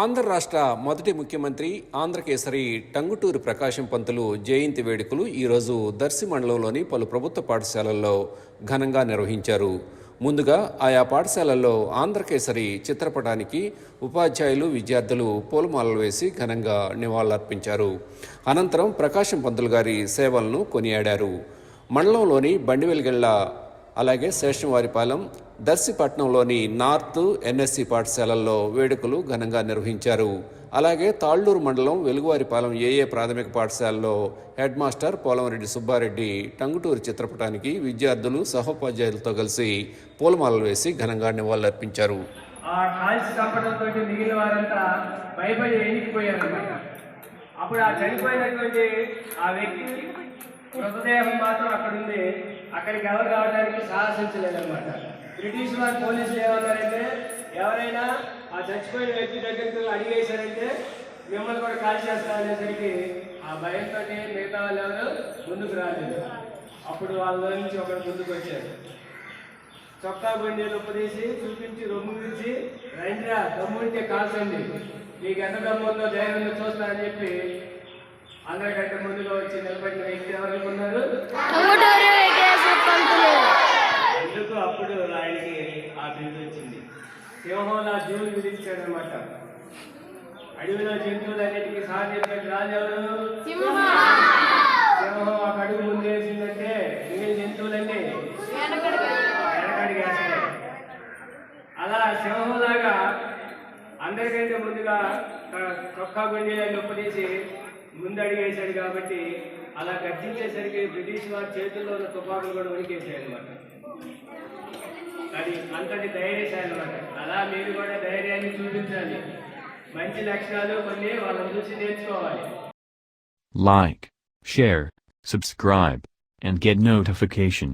ఆంధ్ర రాష్ట్ర మొదటి ముఖ్యమంత్రి ఆంధ్రకేసరి టంగుటూరి ప్రకాశం పంతులు జయంతి వేడుకలు ఈరోజు దర్శి మండలంలోని పలు ప్రభుత్వ పాఠశాలల్లో ఘనంగా నిర్వహించారు. ముందుగా ఆయా పాఠశాలల్లో ఆంధ్రకేసరి చిత్రపటానికి ఉపాధ్యాయులు విద్యార్థులు పూలమాలలు వేసి ఘనంగా నివాళులర్పించారు. అనంతరం ప్రకాశం పంతులు గారి సేవలను కొనియాడారు. మండలంలోని బండివెలిగెళ్ళ అలాగే శేషంవారిపాలెం దర్శిపట్నంలోని నార్త్ ఎన్ఎస్సి పాఠశాలల్లో వేడుకలు ఘనంగా నిర్వహించారు. అలాగే తాళ్ళూరు మండలం వెలుగువారిపాలెం ఏఏ ప్రాథమిక పాఠశాలలో హెడ్ మాస్టర్ పోలంరెడ్డి సుబ్బారెడ్డి టంగుటూరు చిత్రపటానికి విద్యార్థులు సహోపాధ్యాయులతో కలిసి పూలమాలలు వేసి ఘనంగా నివాళులర్పించారు. ఆ కాల్చి చంపడంతో మిగిలిన వారంతా భయపడి ఎన్నికిపోయారన్నమాట అప్పుడు ఆ చనిపోయినటువంటి ఆ వ్యక్తి మృతదేహం మాత్రం అక్కడ ఉంది అక్కడికి ఎవరు రావడానికి సాహసించలేదన్నమాట. బ్రిటిష్ వారు పోలీసులు ఏమన్నారంటే ఎవరైనా ఆ చచ్చిపోయిన వ్యక్తి దగ్గరికి అడిగేశారంటే మిమ్మల్ని కూడా కాల్ చేస్తారనేసరికి ఆ భయంతో మిగతా వాళ్ళు ఎవరు ముందుకు రాలేదు. అప్పుడు వాళ్ళ నుంచి ఒకరు ముందుకు వచ్చారు. చొక్కా బండిలు ఉపదేసి చూపించి రొమ్ము విరిచి రండిరా దమ్ముంటే కాల్చండి. మీకు ఎంత దమ్ము ఉందో ధైర్యంగా చూస్తానని చెప్పి అందరికంటే ముందులో వచ్చి నిలబడిన వ్యక్తి ఎవరు? ఉన్నారు టంగుటూరి వెంకటేశ్వర పంతులు ఎందుకు అప్పుడు ఆయనకి ఆ బిరుదు వచ్చింది సింహంలా జీవులు విధించాడు అనమాట అడవిలో జంతువులన్నిటికీ సాధ్యమైన రాజెవరు సింహం. ఒక అడుగు ముందేసిందంటే మిగిలిన జంతువులన్నీ వెనకడికి వేస్తాయి. అలా సింహంలాగా అందరికంటే ముందుగా చొక్కా గుండెలను ఉపదేశి ముందడుగు వేశాడు కాబట్టి అలా గర్జించేసరికి బ్రిటిష్ వారి చేతుల్లో ఉన్న తుపాకులు కూడా ఉనికేసాయి అనమాట అది అంతటి ధైర్యశాలి అనమాట అలా మీరు కూడా ధైర్యాన్ని చూపించాలి మంచి లక్షణాలు కొన్ని వాళ్ళని చూసి నేర్చుకోవాలి Like, share, subscribe, and get notification.